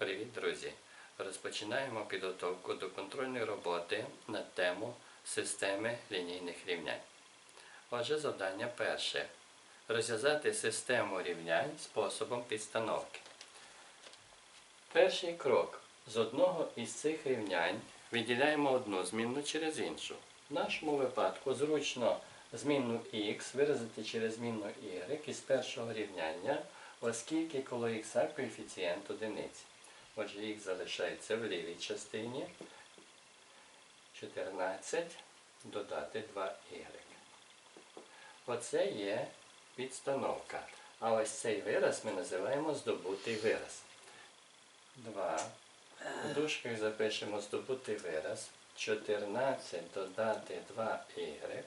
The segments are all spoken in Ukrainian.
Привіт, друзі! Розпочинаємо підготовку до контрольної роботи на тему системи лінійних рівнянь. Отже, завдання перше. Розв'язати систему рівнянь способом підстановки. Перший крок. З одного із цих рівнянь виділяємо одну змінну через іншу. В нашому випадку зручно змінну х виразити через змінну y із першого рівняння, оскільки коло х коефіцієнт одиниці. Отже, х залишається в лівій частині. 14 додати 2y. Оце є підстановка. А ось цей вираз ми називаємо здобутий вираз. 2. У дужках запишемо здобутий вираз. 14 додати 2y.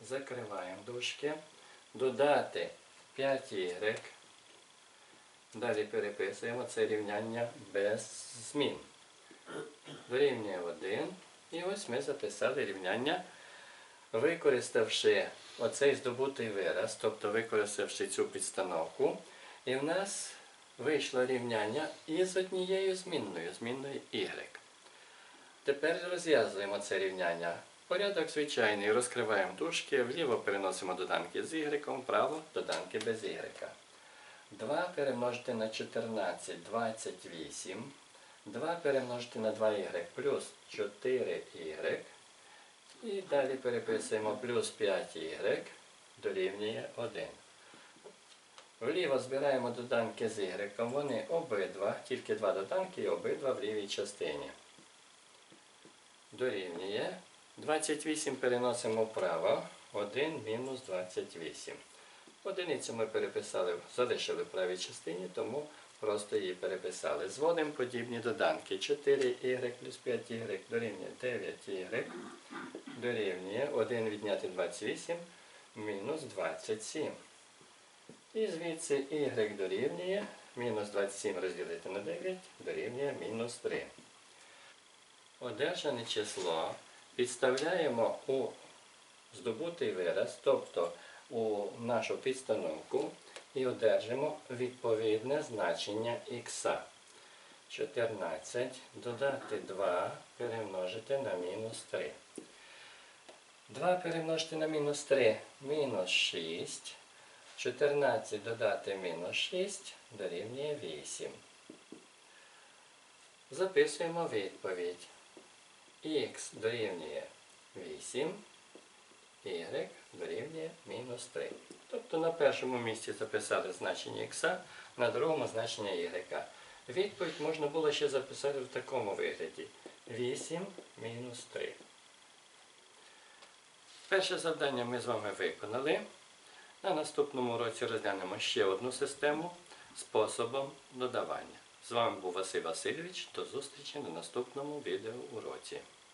Закриваємо дужки. Додати 5y. Далі переписуємо це рівняння без змін. Дорівнює 1. І ось ми записали рівняння, використавши оцей здобутий вираз, тобто використавши цю підстановку. І в нас вийшло рівняння із однією змінною, змінною y. Тепер розв'язуємо це рівняння. Порядок звичайний. Розкриваємо дужки, вліво переносимо доданки з y, вправо доданки без y. 2 перемножити на 14 28. 2 перемножити на 2y плюс 4y. І далі переписуємо плюс 5y дорівнює 1. Вліво збираємо доданки з y. Вони обидва, тільки два доданки і обидва в лівій частині. Дорівнює. 28 переносимо вправо. 1 мінус 28. Одиницю ми переписали, залишили в правій частині, тому просто її переписали. Зводимо подібні доданки. 4y плюс 5y дорівнює 9y. Дорівнює 1 відняти 28 мінус 27. І звідси y дорівнює мінус 27 розділити на 9 дорівнює мінус 3. Одержане число підставляємо у здобутий вираз, тобто у нашу підстановку і одержимо відповідне значення х. 14 додати 2 перемножити на мінус 3. 2 перемножити на мінус 3 мінус 6. 14 додати мінус 6 дорівнює 8. Записуємо відповідь. Х дорівнює 8, y дорівнює мінус 3. Тобто на першому місці записали значення х, на другому значення y. Відповідь можна було ще записати в такому вигляді. 8 мінус 3. Перше завдання ми з вами виконали. На наступному році розглянемо ще одну систему способом додавання. З вами був Василь Васильович. До зустрічі на наступному відеоуроці.